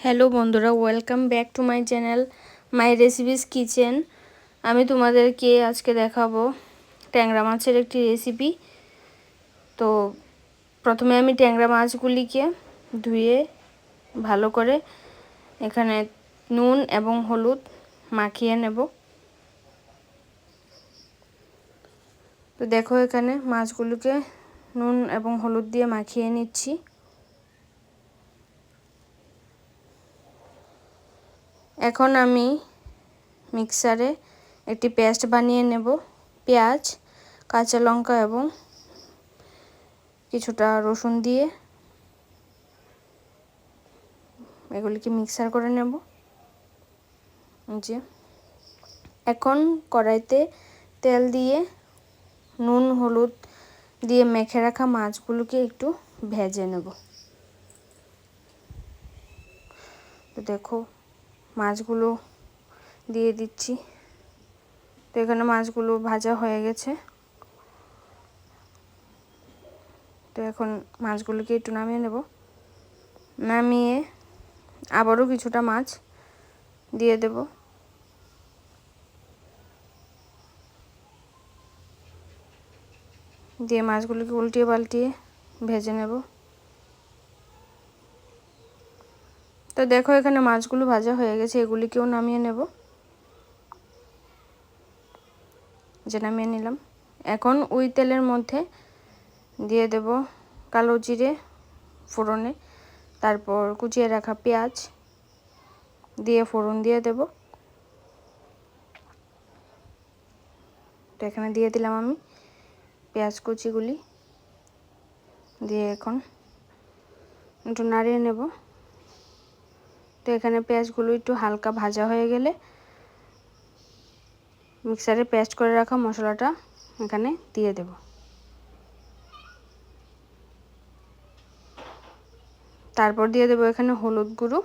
Hello বন্ধুরা welcome back to my channel my recipes kitchen আমি তোমাদেরকে আজকে দেখাবো ট্যাংরা মাছের একটি রেসিপি তো প্রথমে আমি ট্যাংরা মাছগুলিকে ধুয়ে ভালো করে এখানে নুন এবং হলুদ মাখিয়ে নেব। তো দেখো এখানে মাছগুলোকে নুন এবং হলুদ দিয়ে মাখিয়ে নিচ্ছি। এখন আমি মিক্সারে একটি পেস্ট বানিয়ে নেব, পেঁয়াজ, কাঁচা লঙ্কা এবং কিছুটা রসুন দিয়ে। এগুলিকে মিক্সার করে নেব। যে, এখন কড়াইতে তেল দিয়ে নুন, হলুদ দিয়ে মেখে রাখা মাছগুলোকে একটু ভেজে নেব। তো দেখো মাছগুলো দিয়ে দিচ্ছি। তো এখানে মাছগুলো ভাজা হয়ে গেছে। তো এখন মাছগুলোকে একটু নামিয়ে নেব। নামিয়ে আবারও কিছুটা মাছ দিয়ে দেব। দিয়ে মাছগুলোকে উল্টিয়ে পাল্টিয়ে ভেজে নেব। তো দেখো এখানে মাছগুলো ভাজা হয়ে গেছে, এগুলিকেও নামিয়ে নেব। যে নামিয়ে নিলাম। এখন ওই তেলের মধ্যে দিয়ে দেব কালো জিরে ফোড়নে, তারপর কুচিয়ে রাখা পেঁয়াজ দিয়ে ফোড়ন দিয়ে দেব। তো এখানে দিয়ে দিলাম আমি পেঁয়াজ কুচিগুলি। দিয়ে এখন একটু নাড়িয়ে নেব। তো এখানে পেঁয়াজগুলো একটু হালকা ভাজা হয়ে গেলে মিক্সারে পেস্ট করে রাখা মশলাটা এখানে দিয়ে দেব। তারপর দিয়ে দেবো এখানে হলুদ গুঁড়ো,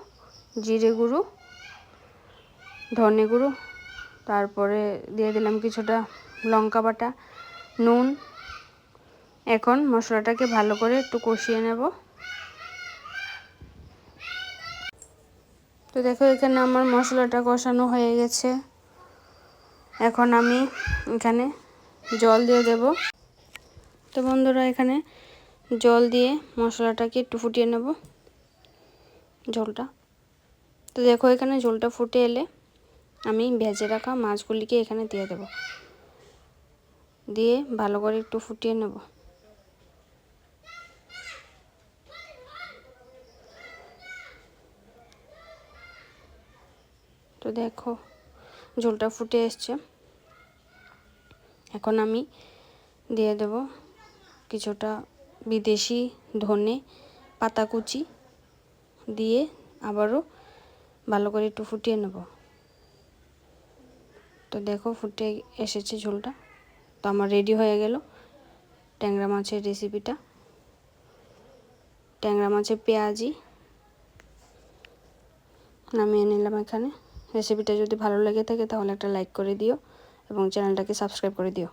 জিরে গুঁড়ো, ধনে গুঁড়ো, তারপরে দিয়ে দিলাম কিছুটা লঙ্কা বাটা, নুন। এখন মশলাটাকে ভালো করে একটু কষিয়ে নেব। তো দেখো, এখানে আমার মশলাটা কষানো হয়ে গেছে। এখন আমি এখানে জল দিয়ে দেব। তো বন্ধুরা, এখানে জল দিয়ে মশলাটাকে একটু ফুটিয়ে নেব, ঝোলটা। তো দেখো, এখানে ঝোলটা ফুটে এলে আমি ভেজে রাখা মাছগুলিকে এখানে দিয়ে দেব। দিয়ে ভালো করে একটু ফুটিয়ে নেব। তো দেখো, ঝোলটা ফুটে এসছে। এখন আমি দিয়ে দেব কিছুটা বিদেশি ধনে পাতা কুচি দিয়ে আবারও ভালো করে একটু ফুটিয়ে নেব। তো দেখো ফুটে এসেছে ঝোলটা। তো আমার রেডি হয়ে গেল ট্যাংরা মাছের রেসিপিটা। ট্যাংরা মাছের পেঁয়াজি নামিয়ে নিলাম এখানে। রেসিপিটা যদি ভালো লেগে থাকে তাহলে একটা লাইক করে দিও এবং চ্যানেলটাকে সাবস্ক্রাইব করে দিও।